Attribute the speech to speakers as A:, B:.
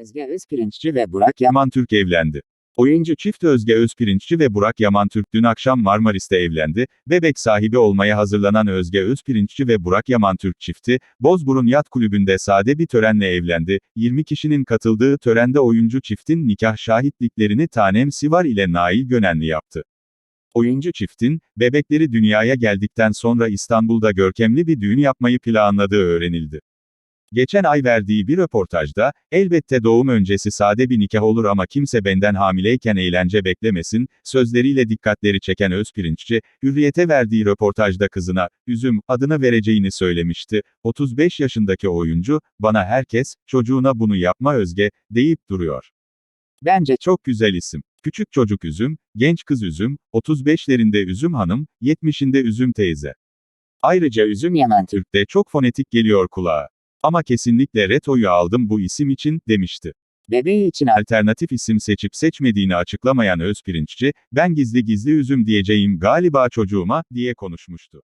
A: Özge Özpirinççi ve Burak Yaman
B: Türk evlendi. Oyuncu çift Özge Özpirinççi ve Burak Yaman Türk dün akşam Marmaris'te evlendi. Bebek sahibi olmaya hazırlanan Özge Özpirinççi ve Burak Yaman Türk çifti, Bozburun Yat Kulübü'nde sade bir törenle evlendi. 20 kişinin katıldığı törende oyuncu çiftin nikah şahitliklerini Tanem Sivar ile Nail Gönenli yaptı. Oyuncu çiftin, bebekleri dünyaya geldikten sonra İstanbul'da görkemli bir düğün yapmayı planladığı öğrenildi. Geçen ay verdiği bir röportajda, elbette doğum öncesi sade bir nikah olur ama kimse benden hamileyken eğlence beklemesin, sözleriyle dikkatleri çeken Özpirinççi, Hürriyet'e verdiği röportajda kızına, Üzüm, adını vereceğini söylemişti. 35 yaşındaki oyuncu, bana herkes, çocuğuna bunu yapma Özge, deyip duruyor. Bence çok güzel isim. Küçük çocuk Üzüm, genç kız Üzüm, 35'lerinde Üzüm Hanım, 70'inde Üzüm teyze. Ayrıca Üzüm
A: Türk
B: Türk'te çok fonetik geliyor kulağa. Ama kesinlikle Reto'yu aldım bu isim için, demişti.
A: bebeği için
B: Alternatif isim seçip seçmediğini açıklamayan Özpirinççi, ben gizli gizli üzüm diyeceğim galiba çocuğuma, diye konuşmuştu.